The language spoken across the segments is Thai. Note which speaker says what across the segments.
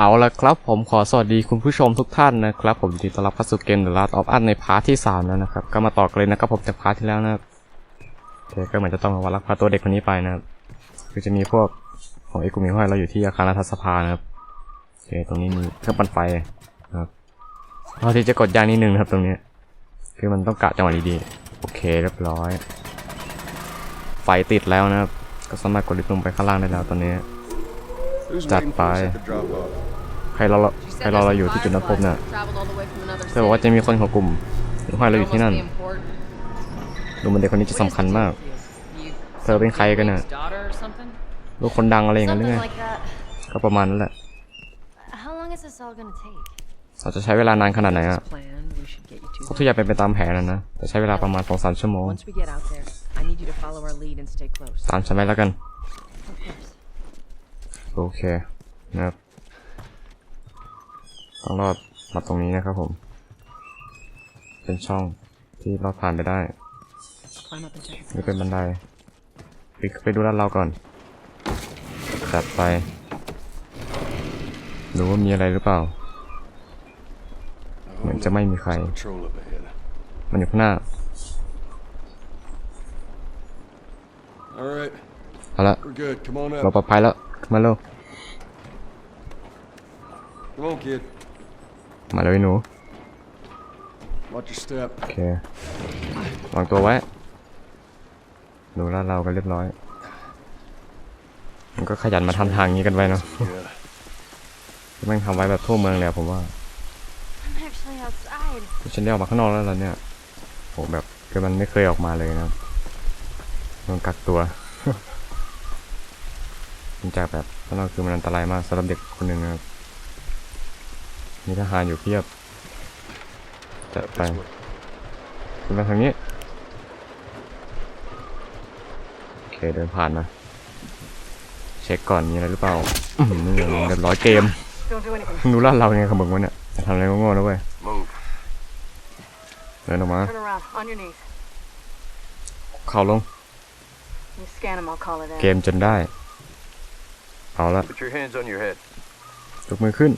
Speaker 1: เอาละครับผมขอสวัสดีคุณผู้ชมทุกท่านนะครับ ผมยินดีต้อนรับเข้าสู่เกม The Last of Us ในพาร์ทที่ 3 แล้วนะครับ ก็มาต่อกันเลยนะครับผมจากพาร์ทที่แล้วนะครับโอเคก็เหมือนจะต้องมาลักพาตัวเด็กคนนี้ไปนะครับคือจะมีพวกของเอกุมิห้อยเราอยู่ที่อาคารรัฐสภานะครับโอเคตรงนี้มีเครื่องปั่นไฟนะครับเราที่จะกดยางนิดนึงนะครับตรงนี้ คือมันต้องกะจังหวะดีๆโอเคเรียบร้อย ไฟติดแล้วนะครับ ก็สามารถกดลิฟต์ลงไปข้างล่างได้แล้วตอนนี้ จัด
Speaker 2: waiting
Speaker 1: ไป
Speaker 2: for us at the drop off?
Speaker 1: ใครรอใครรอเราอยู่ที่จุดนัดพบเนี่ยเธอบอกว่าจะมีคนของกลุ่มห้อยเราอยู่ที่นั่น ดูมันเด็กคนนี้จะสำคัญมาก เธอเป็นใครกันน่ะลูกคนดังอะไรอย่างนั้นหรือไง
Speaker 3: Something like that.
Speaker 1: ก็ประมาณนั้นแหละ
Speaker 3: How long is this all gonna take?
Speaker 1: เราจะใช้เวลานานขนาดไหนอะเพราะทุกอย่างเป็นไปตามแผนนะนะจะใช้เวลาประมาณสองสามชั่วโมง
Speaker 4: Once we get out there, I need you to follow our lead and stay close.
Speaker 1: ตามฉันไปแล้วกัน
Speaker 3: Of course.
Speaker 1: โอเคนะครับต้องรอดมาตรงนี้นะครับผม เป็นช่องที่เราผ่านไปได้
Speaker 4: Climb up and check it.
Speaker 1: นี่เป็นบันไดไปไปดูด้านเราก่อนจัดไปดูว่ามีอะไรหรือเปล่า เหมือนจะไม่มีใคร
Speaker 2: Patrol up ahead.
Speaker 1: มันอยู่ข้างหน้า
Speaker 2: All right,
Speaker 1: เอาละ
Speaker 2: we're good. Come on
Speaker 1: เรา
Speaker 2: up.
Speaker 1: ปลอดภัยแล้วขึ้น มาเร็ว
Speaker 2: Come on, kid.
Speaker 1: มาเลยหนู
Speaker 2: Watch your step.
Speaker 1: โอเควางตัวไว้ดูลาดเรากันเรียบร้อย มันก็ขยันมาทำทางนี้กันไว้เนาะ
Speaker 2: Yeah.
Speaker 1: แม่งทำไว้แบบทั่วเมืองเลยอะผมว่า
Speaker 3: I'm actually outside.
Speaker 1: ฉันได้ออกมาข้างนอกแล้วล่ะเนี่ยผมแบบคือมันไม่เคยออกมาเลยนะครับมันกักตัว เนื่องจากแบบข้างนอกคือมันอันตรายมากสำหรับเด็กคนหนึ่งนะครับ มีทหารอยู่เพียบจัด
Speaker 2: Up
Speaker 1: ไป
Speaker 2: this way.
Speaker 1: คุณมาทางนี้ โอเคเดินผ่านมาเช็คก่อนมีอะไรหรือเปล่าอื้อหือนี่เลยเรียบร้อยเกม
Speaker 4: Don't do anything.
Speaker 1: ดูลาดเราไงขมึงวะเนี่ยจะทำอะไรโง่ๆนะเว้ย
Speaker 2: Move.
Speaker 1: เดินออกมา
Speaker 4: Turn around, on your knees.
Speaker 1: เข่าลง
Speaker 4: You scan them, I'll call it
Speaker 1: เก
Speaker 4: in.
Speaker 1: มจนได้ เอาละ
Speaker 2: Put your hands on your head.
Speaker 1: ยกมือขึ้น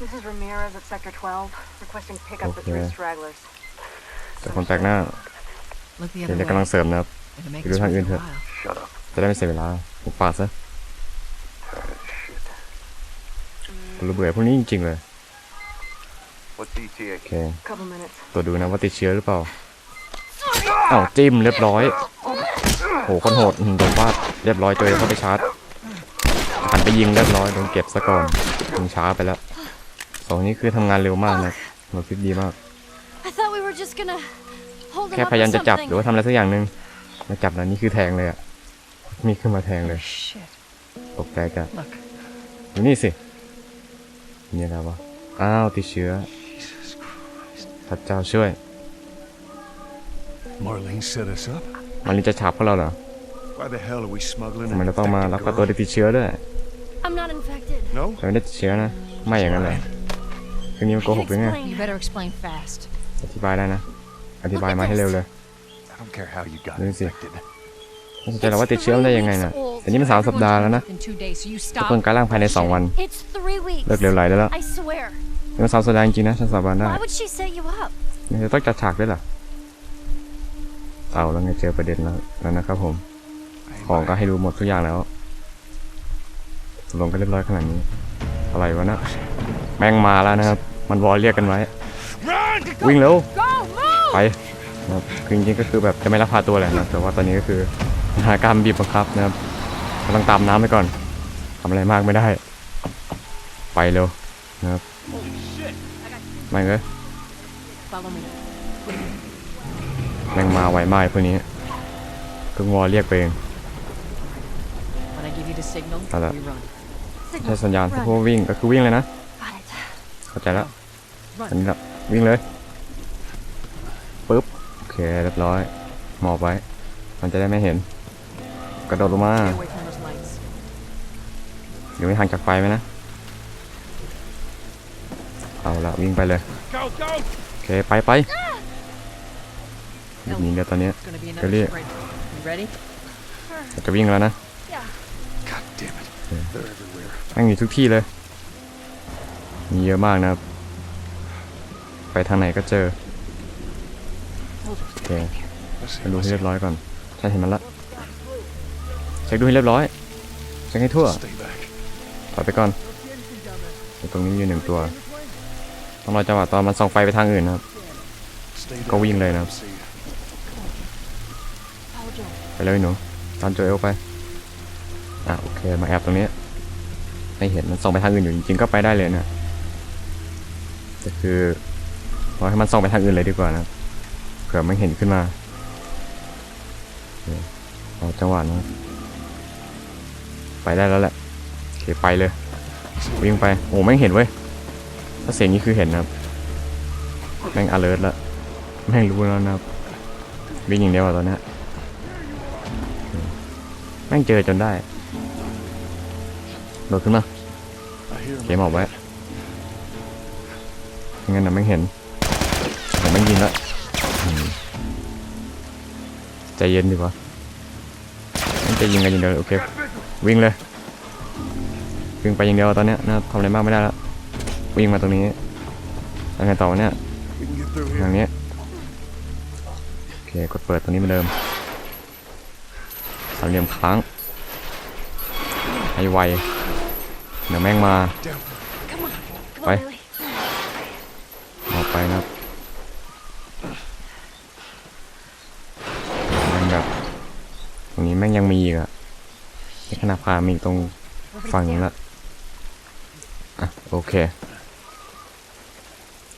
Speaker 4: This is Ramirez at Sector 12, requesting pickup for three
Speaker 1: Okay.
Speaker 4: stragglers.
Speaker 1: แต่คนแปลกหน้า
Speaker 4: Look the
Speaker 1: เดี๋ยวกำลังเสริมนะครับ
Speaker 4: It'll make
Speaker 1: Cứ
Speaker 4: us
Speaker 1: thằng
Speaker 4: worth
Speaker 1: Yên
Speaker 4: a
Speaker 1: thôi.
Speaker 4: while.
Speaker 2: Shut up.
Speaker 1: จะได้ไม่เสียเวลาหุบปากซะ
Speaker 2: Shit.
Speaker 1: รู้เบื่อพวกนี้จริงๆเลย
Speaker 2: What's ETA?
Speaker 1: โอเค
Speaker 4: Couple minutes.
Speaker 1: ตัวดูนะว่าติดเชื้อหรือเปล่าอ้าวจิ้มเรียบร้อยโหคนโหดอื้อหือโดนฟาดเรียบร้อยตัวเองเข้าไปชาร์จหันไป ยิงเรียบร้อยโดนเก็บซะก่อนยิงช้าไปแล้วสองนี้คือทำงานเร็วมากนะหน่วยฟิตดีมาก
Speaker 3: I thought we were just gonna hold him
Speaker 1: แค่
Speaker 3: up
Speaker 1: พยายาม
Speaker 3: or
Speaker 1: จะจับห
Speaker 3: something.
Speaker 1: รือว่าทำอะไรสักอย่างหนึ่งมาจับนะนี่คือแทงเลยอะมีขึ้นมาแทงเลย
Speaker 4: Shit.
Speaker 1: ตกใจจัด
Speaker 4: Look,
Speaker 1: ดูนี่สินี่อะไรวะอ้าวติดเชื้อพระเจ้าช่วย
Speaker 2: Marlene set us up.
Speaker 1: มันนี่จะฉาบพวกเราเหรอ
Speaker 2: Why the hell are we smuggling
Speaker 1: ทำไม
Speaker 2: an
Speaker 1: เราต้องมา
Speaker 2: infected
Speaker 1: รับกับตัว
Speaker 2: girl?
Speaker 1: ที่ติดเชื้อด้วย
Speaker 3: I'm not infected.
Speaker 2: No?
Speaker 1: แต่ไม่ได้ติดเชื้อนะ ไม่อย่างนั้นเลยคือนี้มันโกหกหรือไง
Speaker 3: Explain.
Speaker 4: you better explain fast.
Speaker 1: อธิบายได้นะ อธิบายมาให้เร็วเลย
Speaker 2: I don't care how you got
Speaker 1: Let me see.
Speaker 2: infected.
Speaker 1: ไม่เข้าใจหรอกว่าติดเชื้อมันได้ยังไงน่ะแต่นี่มันสามสัปดาห์แล้วนะ
Speaker 4: In two days, so you
Speaker 1: ทุก
Speaker 4: stop.
Speaker 1: คนกลายร่างภายในสองวัน
Speaker 3: It's three weeks.
Speaker 1: เลิกเร็วไหลได้แล้ว
Speaker 3: I swear.
Speaker 1: นี่มันสามสัปดาห์จริงๆนะฉันสาบานได้
Speaker 3: Why would she set you up?
Speaker 1: มันจะต้องจัดฉากด้วยเหรอเอาแล้วไงเจอประเด็นแล้วแล้วนะครับผม ของก็ให้ดูหมดทุกอย่างแล้ว ลงกันเรียบร้อยขนาดนี้ อะไรวะนะแม่งมาแล้วนะครับ มันวอลเรียกกันไว้ วิ่งเร็วไปนะครับคือจริงๆก็คือแบบจะไม่รับพาตัวแหละนะแต่ว่าตอนนี้ก็คือสถานการณ์บีบบังคับนะครับกำลังตามน้ำไปก่อนทำอะไรมากไม่ได้ ไปเร็วนะครับไม่เลย
Speaker 4: Follow me.
Speaker 1: แม่งมาไวมากพวกนี้เพิ่งวอลเรียกไปเอง
Speaker 4: When I give you the signal,
Speaker 1: Hello.
Speaker 4: we run.
Speaker 1: ใช้สัญญาณพวกวิ่งก็คือวิ่งเลยนะ
Speaker 3: Got it.
Speaker 1: เข้าใจแล้วอันนี้ละวิ่งเลยปุ๊บโอเคเรียบร้อยหมอบไว้ มันจะได้ไม่เห็น กระโดดลงมา
Speaker 4: Stay away from those lights.
Speaker 1: เดี๋ยวไม่ห่างจากไฟไหมนะ เอาละวิ่งไปเลย
Speaker 2: Go, go!
Speaker 1: โอเคไปไปหยุดยิงเดี๋ยวตอนนี้
Speaker 4: It's gonna be
Speaker 1: Cái
Speaker 4: another
Speaker 1: gì?
Speaker 4: sprint. You ready?
Speaker 1: จะวิ่งแล้วนะ แม่งอยู่ทุกที่เลย มีเยอะมากนะครับ ไปทางไหนก็เจอ โอเค
Speaker 2: Let's
Speaker 1: ไปดูให้เรียบร้อยก่อนใช่เห็นมันละเช็คดูให้เรียบร้อยเช็คให้ทั่ว
Speaker 2: Stay back.
Speaker 1: ปล่อยไปก่อนตรงนี้มีหนึ่งตัว ต้องรอจังหวะตอนมันส่องไฟไปทางอื่นนะครับ
Speaker 2: Stay
Speaker 1: Go
Speaker 2: down.
Speaker 1: in there now.
Speaker 2: See ya.
Speaker 1: ไปเลยหนูตามโจเอลไป อะโอเค มาแอบตรงนี้ ไม่เห็นมันส่องไปทางอื่นอยู่จริงๆก็ไปได้เลยนะแต่คือรอให้มันส่องไปทางอื่นเลยดีกว่านะเผื่อมันเห็นขึ้นมาโอเครอจังหวะนะไปได้แล้วแหละโอเคไปเลยวิ่งไปโอ้แม่งเห็นเว้ยถ้าเสียงนี้คือเห็นนะครับแม่ง alert แล้วแม่งรู้แล้วนะครับวิ่งอย่างเดียวตอนนี้แม่งเจอจนได้โดดขึ้นมา เกมออกไว้ไม่งั้นนะแม่เห็นแต่แม่ยิงแล้วใจเย็นดีกว่าแม่งจะยิงกันอย่างเดียวโอเค วิ่งเลย วิ่งไปอย่างเดียวตอนเนี้ยนะทำอะไรมากไม่ได้แล้ววิ่งมาตรงนี้แล้วไงต่อวะเนี่ยทางนี้โอเคกดเปิดตรงนี้เหมือนเดิมสามเหลี่ยมค้างให้ไว เดี๋ยวแม่งมา
Speaker 2: Down.
Speaker 3: Come on. Come
Speaker 1: Bye.
Speaker 3: on, Lily.
Speaker 1: ออกไปนะครับแม่งแบบตรงนี้แม่งยังมีอีกอะในขณะพามีอีกตรงฝั่งนี้ละอะโอเค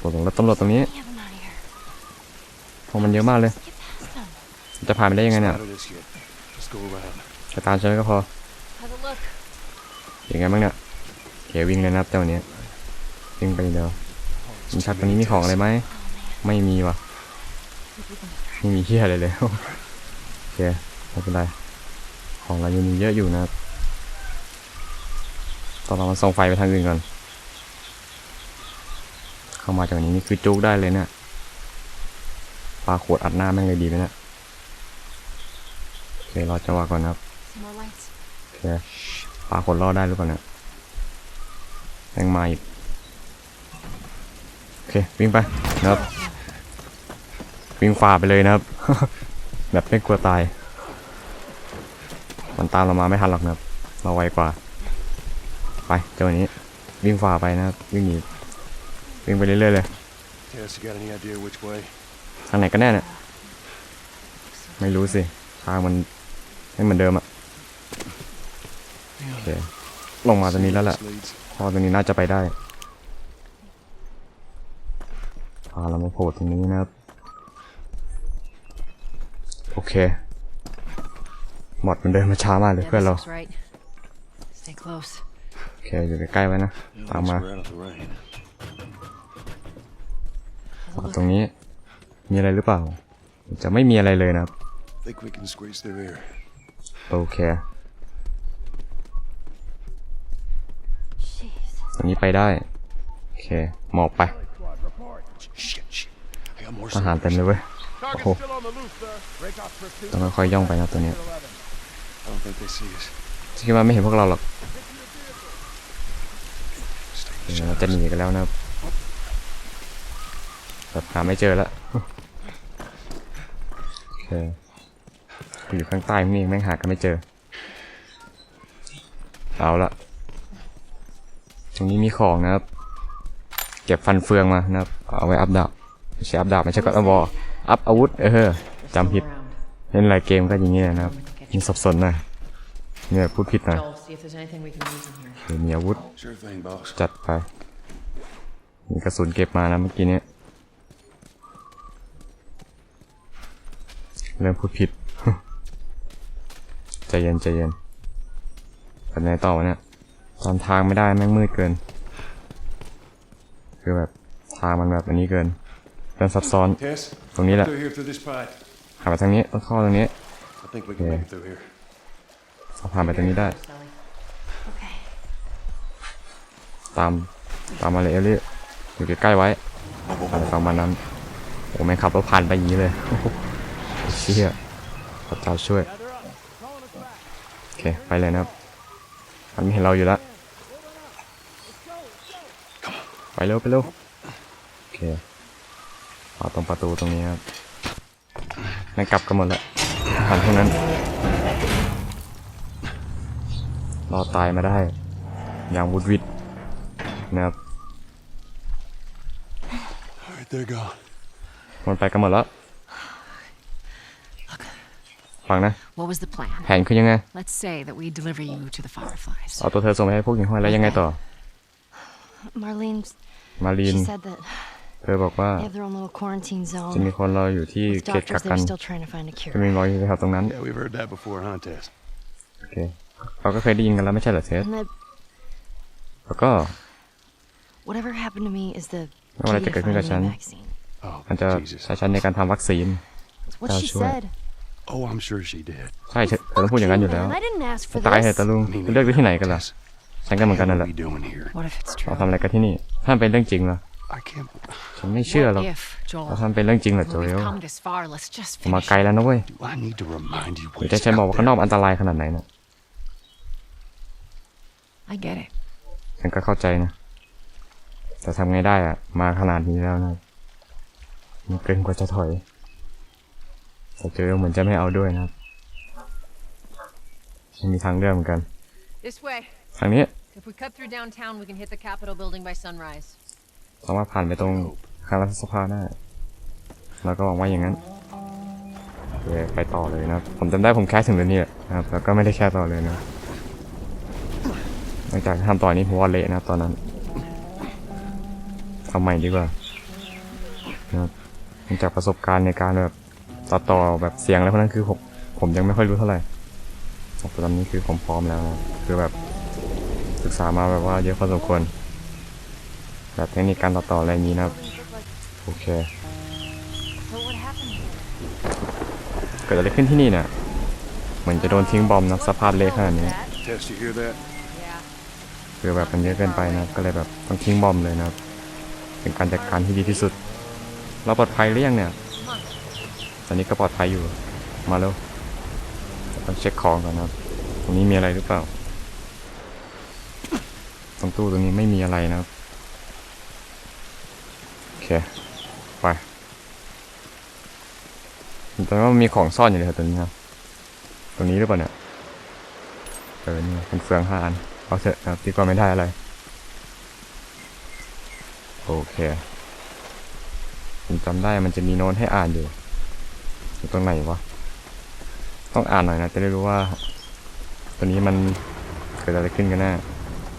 Speaker 1: ตรงรถตำรวจตรงนี้
Speaker 3: Get him out of here.
Speaker 1: พวกมันเยอะมากเลย
Speaker 3: Get past them.
Speaker 1: จะผ่านไปได้ยังไงเนี่ย
Speaker 2: Spotted us yet. Let's go around.
Speaker 1: จะตามฉันก็พอ
Speaker 3: Have a look.
Speaker 1: อย่างไงบ้างเนี่ยโอ เควิ่งเลยนะครับเจ้าเนี้ยวิ่งไปเดียวมีชัดตรงนี้มีของอะไรไหมไม่มีว่ะไม่มีเฮียอะไรเลยโอเคไม่เป็นไรของเรายังมีเยอะอยู่นะครับตอนเรามาส่องไฟไปทางอื่นก่อนเข้ามาจากนี้นี่คือจุกได้เลยเนี่ยปลาขวดอัดหน้าแม่งเลยดีไหมเนี่ยโอเครอจังหวะก่อนนะครับโอเคปาขวดรอดได้หรือเปล่าเนี่ย แม่งมาอีก โอเค วิ่งไปนะครับ วิ่งฝ่าไปเลยนะครับ แบบไม่กลัวตาย มันตามเรามาไม่ทันหรอกนะครับ เราไวกว่า ไปเจ้านี้ วิ่งฝ่าไปนะครับ วิ่งหนี วิ่งไปเรื่อยๆเลย
Speaker 2: Tess, you got any idea which way?
Speaker 1: ทางไหนกันแน่เนี่ย ไม่รู้สิ ทางมันไม่เหมือนเดิมอะโอเคลงมาตรงนี้แล้วแหละ
Speaker 2: This leads.
Speaker 1: เพอตรงนี้น่าจะไปได้พาเรามาโผล่ตรงนี้นะครับ โอเคหมดมันเดินมาช้ามากเลย
Speaker 3: Yeah,
Speaker 1: เพื่อน
Speaker 3: this
Speaker 1: เรา
Speaker 3: looks right. Stay close.
Speaker 1: โอเคอยู่ใกล้ๆไว้นะ
Speaker 2: At
Speaker 1: ตาม
Speaker 2: least
Speaker 1: มา
Speaker 2: we're out of the rain.
Speaker 3: Have a
Speaker 1: อ่า
Speaker 3: look.
Speaker 1: ตรงนี้มีอะไรหรือเปล่า จะไม่มีอะไรเลยนะครับ
Speaker 2: Think we can squeeze through here.
Speaker 1: โอเค ตรงนี้ไปได้ โอเค หมอบไป
Speaker 2: Shit, shit. I got more
Speaker 1: ทหารเต็มเลยเว้ย โอ้โห ต้องค่อยๆย่องไปนะตัวเนี้ย
Speaker 2: I don't think they see us.
Speaker 1: คิดว่าไม่เห็นพวกเราหรอก
Speaker 2: Stay in
Speaker 1: เดี๋
Speaker 2: the
Speaker 1: ยวเราจะห
Speaker 2: shadows.
Speaker 1: นีกันแล้วนะครับแบบหาไม่เจอแล้วโอเคอยู่ข้างใต้นี่แม่งหากันไม่เจอ เอาละ ตรงนี้มีของนะครับ เก็บฟันเฟืองมานะครับ เอาไว้อัพดาบใช่อัพดาบไม่ใช่ก็อัพวอลอัพอาวุธ เออจำผิดเล่นหลายเกมก็อย่างนี้นะครับมีสับสนหน่อยเนี่ยพูดผิดหน่อยมีอาวุธจัดไป มีกระสุนเก็บมานะเมื่อกี้เนี้ยเริ่มพูดผิด ใจเย็นใจเย็นเป็นไงต่อวะเนี่ย ตอนทางไม่ได้แม่งมืดเกิน คือแบบทางมันแบบอันนี้เกินเป็นซับซ้อน
Speaker 2: Tess,
Speaker 1: ตรงนี้แหละ
Speaker 2: through here through this pipe.
Speaker 1: หาไปทางนี้ต้องเข้าตรงนี้
Speaker 2: I think we can
Speaker 1: Yeah.
Speaker 2: make it through here.
Speaker 1: สะพานไปตรงนี้ได้
Speaker 5: Sally.
Speaker 3: Okay.
Speaker 1: ตามตามมาเลยเอลี่อยู่ใกล้ๆไว้อะไรประมาณนั้นโอ้แม่งขับรถผ่านไปอย่างนี้เลยโอ้โหเชี่ยพระเจ้าช่วย โอเค ไปเลยนะครับ มันไม่เห็นเราอยู่แล้ว เร็วไปเร็วโอเคเอาตรงประตูตรงนี้ครับไม่งกลับกันหมดแล้วทันพวกนั้นรอดตายมาได้ อย่างวุดวิดนะครับ
Speaker 2: All right, they're gone.
Speaker 1: มันไปกันหมดแล้วฟังนะ
Speaker 3: What was the plan?
Speaker 1: แผนคือยังไง
Speaker 3: Let's say that we deliver you to the Fireflies.
Speaker 1: เอาตัวเธอส่งไปให้พวกหญิงห้อยแล้วยังไงต่อ
Speaker 4: Marlene,
Speaker 1: มารีน
Speaker 4: she said that
Speaker 1: เธอบอกว่า
Speaker 4: they have their own little quarantine
Speaker 1: จะมี
Speaker 4: zone.
Speaker 1: คนรออยู่ที่
Speaker 4: With
Speaker 1: เขตกั
Speaker 4: doctors
Speaker 1: กกั
Speaker 4: there
Speaker 1: น
Speaker 4: still trying to find a
Speaker 1: จะมี
Speaker 4: cure.
Speaker 1: รออยู่แถวตรงนั้น
Speaker 2: Yeah, we've heard that before, huh, Tess?
Speaker 1: โอเคเราก็เคยได้ยินกันแล้วไม่ใช่เหรอเทส
Speaker 4: And that
Speaker 1: แล้วก็
Speaker 4: whatever happened to me is the
Speaker 1: ไม่ว่าอะไร
Speaker 4: key
Speaker 1: จะ
Speaker 4: to
Speaker 1: เกิดขึ้นกับ
Speaker 4: finding
Speaker 1: ฉัน
Speaker 4: a vaccine.
Speaker 1: มันจะ
Speaker 2: Oh, Jesus.
Speaker 1: ใช้ฉันในการทำวัคซีน
Speaker 4: It's what
Speaker 1: Oh,
Speaker 4: she
Speaker 1: sure.
Speaker 4: said.
Speaker 2: Oh, I'm sure she did.
Speaker 1: ใช่เธอเธอต้องพูดอย่างนั้นอยู่แล้ว
Speaker 4: Man, I didn't ask for
Speaker 1: ตายเหอะ
Speaker 4: this.
Speaker 1: ตะลุง
Speaker 2: Me
Speaker 1: ไปเลือกได้ที่ไหนกันล่ะ
Speaker 2: Tess,
Speaker 1: ฉันก็เหมือนกันนั่นแห
Speaker 2: what
Speaker 1: ละ
Speaker 2: are we doing here?
Speaker 3: What if it's
Speaker 1: เรา
Speaker 3: true?
Speaker 1: ทำอะไรกันที่นี่ถ้ามันเป็นเรื่องจริงล่ะ
Speaker 2: I can't.
Speaker 1: ฉันไม่เชื่อหรอก
Speaker 3: What if,
Speaker 1: ถ้า
Speaker 3: Joel?
Speaker 1: มันเป็นเรื่องจริงเหรอโจ
Speaker 3: Well,
Speaker 1: เอล
Speaker 3: we've come this far. Let's just
Speaker 1: มา
Speaker 3: finish.
Speaker 1: ไกลแล้วนะเว้ย
Speaker 2: Do I need to remind you
Speaker 1: เดี๋ยว
Speaker 2: what's
Speaker 1: จะฉันบอก
Speaker 2: out
Speaker 1: ว่าข้างนอก
Speaker 2: there?
Speaker 1: อันตรายขนาดไหนนะ
Speaker 3: I get it.
Speaker 1: ฉันก็เข้าใจนะแต่ทำไงได้อะมาขนาดนี้แล้วนะมันเกินกว่าจะถอยแต่โจเอลเหมือนจะไม่เอาด้วยนะครับไม่มีทางเลือกเหมือนกัน
Speaker 5: This way.
Speaker 1: ทางนี้
Speaker 5: If we cut through downtown, we can hit the Capitol building by sunrise.
Speaker 1: สามารถผ่านไปตรงคางรัฐสภาได้แล้วก็หวังว่าอย่างนั้นโอเคไปต่อเลยนะครับผมจำได้ผมแค่ถึงเรื่องนี้แหละนะครับแล้วก็ไม่ได้แค่ต่อเลยนะหลังจากที่ทำต่อนี้ผมว่าเละนะครับตอนนั้นทำใหม่ดีกว่านะครับหลังจากประสบการณ์ในการแบบตัดต่อแบบเสียงอะไรพวกนั้นคือผมผมยังไม่ค่อยรู้เท่าไหร่แต่ตอนนี้คือผมพร้อมแล้วนะคือแบบ ศึกษามาแบบว่าเยอะพอสมควรแบบเทคนิคการตัดต่ออะไรอย่างนี้นะครับ โอเค
Speaker 4: So what happened here?
Speaker 1: เกิดอะไรขึ้นที่นี่เนี่ยเหมือนจะโดนทิ้งบอมนะสภาพเละขนาดนี้
Speaker 2: Tess, you hear that?
Speaker 5: Yeah.
Speaker 1: คือแบบมันเยอะเกินไปนะครับก็เลยแบบต้องทิ้งบอมเลยนะครับ เป็นการจัดการที่ดีที่สุด เราปลอดภัยหรือยังเนี่ย ตอนนี้ก็ปลอดภัยอยู่มาเร็วต้องเช็คของก่อนนะครับตรงนี้มีอะไรหรือเปล่า ตรงตู้ตรงนี้ไม่มีอะไรนะครับ โอเค ไปแต่ว่ามันมีของซ่อนอยู่เลยครับตรงนี้ครับ ตรงนี้หรือเปล่าเนี่ยเออนี่เป็นเฟืองห้าอันเอาเถอะนะครับดีกว่าไม่ได้อะไร โอเค ผมจำได้มันจะมีโน้ตให้อ่านอยู่อยู่ตรงไหนวะ ต้องอ่านหน่อยนะ จะได้รู้ว่า ตัวนี้มันเกิดอะไรขึ้นกันแน่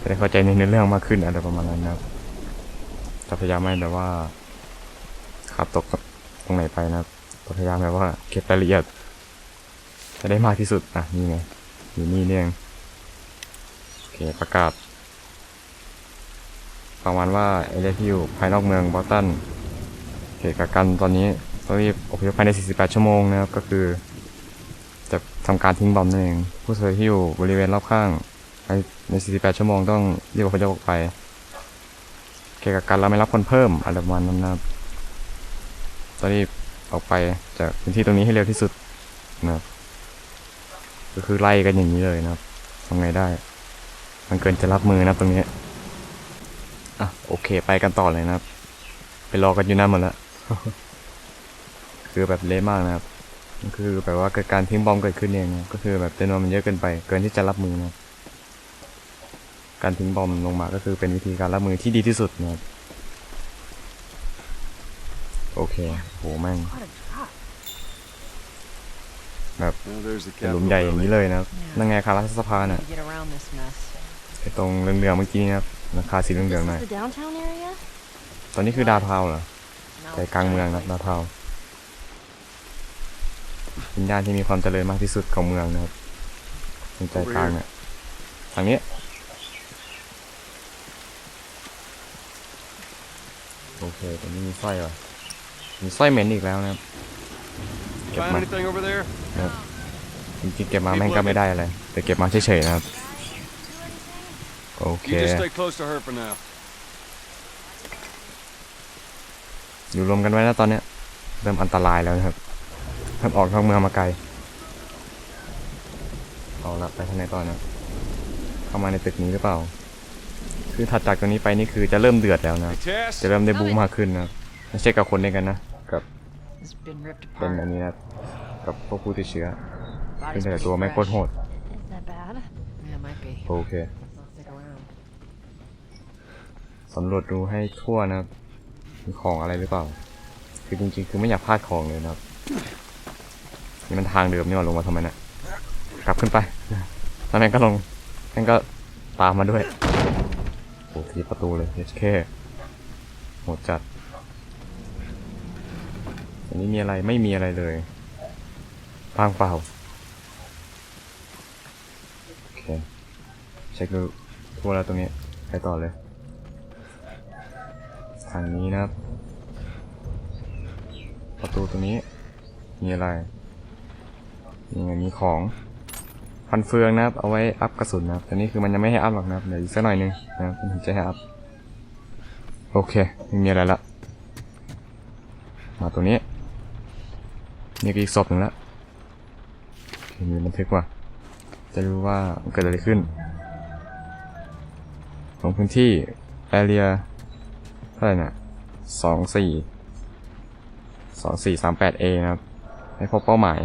Speaker 1: จะได้เข้าใจในเนื้อเรื่องมากขึ้นอะไรประมาณนั้นนะครับจะพยายามไม่แบบว่าขาดตกตรงไหนไปนะครับพยายามแบบว่าเก็บรายละเอียดจะได้มากที่สุดอะนี่ไงอยู่นี่นี่เองโอเคประกาศประมาณว่าเอเลที่อยู่ภายนอกเมืองบอสตันเขตกักกันตอนนี้ต้องรีบอพยพภายใน 48 ชั่วโมงนะครับก็คือ จะทำการทิ้งบอมนั่นเองผู้สวยที่อยู่บริเวณรอบข้าง ใน 48 ชั่วโมงต้องรีบอพยพออกไปเขตกักกันแล้วไม่รับคนเพิ่มอะไรประมาณนั้นนะครับต้องรีบออกไปจากพื้นที่ตรงนี้ให้เร็วที่สุดนะครับก็คือไล่กันอย่างนี้เลยนะครับทำไงได้ มันเกินจะรับมือนะตรงนี้อะโอเค ไปกันต่อเลยนะครับ ไปรอกันอยู่นั่นหมดแล้วคือแบบเละมากนะครับมันคือแบบว่าเกิดการทิ้งบอมเกิดขึ้นเองนะก็คือแบบจำนวนมันเยอะเกินไป เกินที่จะรับมือนะครับ การทิ้งบอมลงมาก็คือเป็นวิธีการรับมือที่ดีที่สุดนะครับโอเคโหแม่ง
Speaker 2: Well, there's the
Speaker 1: เป็นหลุมใหญ่อย่างนี้เลยนะครับนั่นไงคารัฐสภา
Speaker 5: How
Speaker 1: น่ะ
Speaker 5: do we get around this mess?
Speaker 1: ไอตรงเหลืองๆเมื่อกี้นะครับหลังคาสีเหลืองๆหน่อยตอนนี้คือดาวเทาวเหรอใจกลางเมืองครับดาวเทาวน์เป็นย่านที่มีความเจริญมากที่สุดของเมืองนะครับใจกลางเนี่ยทางนี้โอ เคตรงนี้มีสร้อยเหรอมีสร้อยเหม็นอีกแล้วนะครับเก็บ
Speaker 2: Find
Speaker 1: มา
Speaker 2: anything over there?
Speaker 1: จริงๆเก็บมาแม่งก็ไม่ได้อะไรแต่เก็บมาเฉยๆนะครับ โอเค
Speaker 2: You just stay close to her for now.
Speaker 1: อยู่รวมกันไว้นะตอนเนี้ยเริ่มอันตรายแล้วนะครับเริ่มออกนอกเมืองมาไกลเอาละไปทางไหนต่อนะเข้ามาในตึกนี้หรือเปล่า คือคือถัดจากตรงนี้ไปนี่คือจะเริ่มเดือดแล้วนะ
Speaker 2: Hey, Tess.
Speaker 1: จะเริ่มได้บูมากขึ้นนะไม่ใช่กับคนเดียวกันนะกับ
Speaker 3: It's been ripped
Speaker 1: เป็นอัน
Speaker 3: apart.
Speaker 1: นี้นะกับพวกผู้ติดเชื้อ
Speaker 3: Body's
Speaker 1: เป็นแต่
Speaker 3: pretty
Speaker 1: ตัวไม่งโคตร
Speaker 3: fresh.
Speaker 1: โหด
Speaker 5: Isn't that bad?
Speaker 3: Yeah, might be.
Speaker 1: โอเค
Speaker 5: I'll stick around.
Speaker 1: สำรวจดูให้ทั่วนะครับมีของอะไรหรือเปล่า คือจริงๆ คือไม่อยากพลาดของเลยนะครับ นี่มันทางเดิมนี่หว่าลงมาทำไมเนะกลับขึ้นไปแล้วแม่งก็ลงแม่งก็ตามมาด้วย โหีประตูเลยเแค่โหดจัด อันนี้มีอะไรไม่มีอะไรเลยว่างเปล่าโอเคเช็คดูทั่วแล้วตรงนี้ไปต่อเลยทางนี้นะครับ ประตูตรงนี้มีอะไรมีอันนี้ของ ฟันเฟืองนะครับ เอาไว้อัพกระสุนนะครับแต่นี่คือมันยังไม่ให้อัพหรอกนะครับ เดี๋ยวอีกสักหน่อยนึงนะครับมันถึงจะให้อัพ โอเคไม่มีอะไรละ มาตัวนี้ นี่ก็อีกศพหนึ่งละมีบันทึกว่า จะรู้ว่าเกิดอะไรขึ้นลงพื้นที่แอเรียเท่าไหร่นะสองสี่สองสี่สามแปดเอนะครับไม่พบเป้าหมาย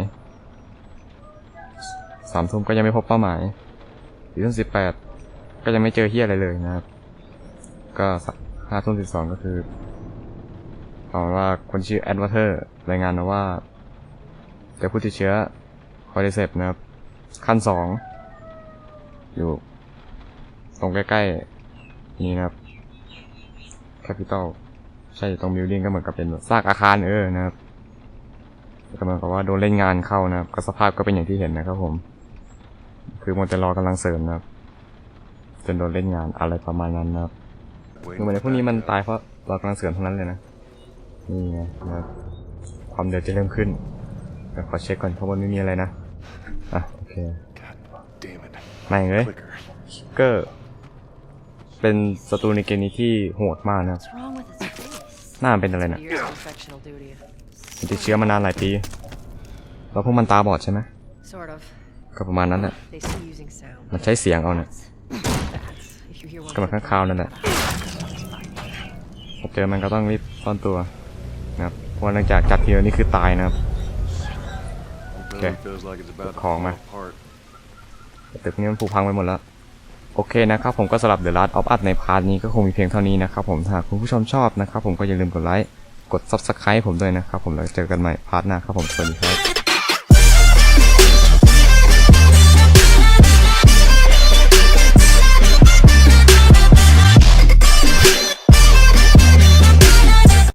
Speaker 1: สามทุ่มก็ยังไม่พบเป้าหมายสี่ทุ่มสิบแปดก็ยังไม่เจอเฮียอะไรเลยนะครับ ก็ห้าทุ่มสิบสองก็คือเอาว่าคนชื่อแอดวัตเตอร์รายงานมาว่าเจอผู้ติดเชื้อคอร์ดิเซปนะครับ ขั้นสองอยู่ ตรงใกล้ๆ นี้นะครับแคปิตอลใช่ตรงบิลดิ้งก็เหมือนกับเป็นซากอาคารเออนะครับก็เหมือนกับว่าโดนเล่นงานเข้านะครับ ก็สภาพก็เป็นอย่างที่เห็นนะครับผม คือมอนเตลอกำลังเสริมนะครับจนโดนเล่นงานอะไรประมาณนั้นนะครับคือเหมือนพวกนี้มันตายเพราะรากำลังเสริมทั้งนั้นเลยนะนี่ไงนะครับความเดือดจะเริ่มขึ้นเดี๋ยวขอเช็คก่อนเพราะว่าไม่มีอะไรนะอะโอเคไม่เลยกอร์เป็นศัตรูในเกมนี้ที่โหดมากนะหน้ามันเป็นอะไรนะมันติดเชื้อมานานหลายปี แล้วพวกมันตาบอดใช่ไหม ก็ประมาณนั้นแหละ
Speaker 5: They see using sound.
Speaker 1: มันใช้เสียงเอาเนี่ย
Speaker 5: Bats. If you hear one
Speaker 1: ก็เหมือนข้างคาวนั่นแหละพอเจอมันก็ต้องรีบซ่อนตัวนะครับเพราะว่าหลังจากจัดทีเดียวนี่คือตายนะครับ
Speaker 2: The
Speaker 1: Okay.
Speaker 2: building feels like it's about to
Speaker 1: Call
Speaker 2: fall
Speaker 1: me.
Speaker 2: apart.
Speaker 1: ตึกนี้มันผุพังไปหมดแล้วโอเคนะครับผมก็สำหรับ The Last of Us ในพาร์ทนี้ก็คงมีเพียงเท่านี้นะครับผมถ้าคุณผู้ชมชอบนะครับผมก็อย่าลืมกดไลค์กด Subscribe ผมด้วยนะครับผมแล้วเจอกันใหม่พาร์ทหน้าครับผมสวัสดีครับ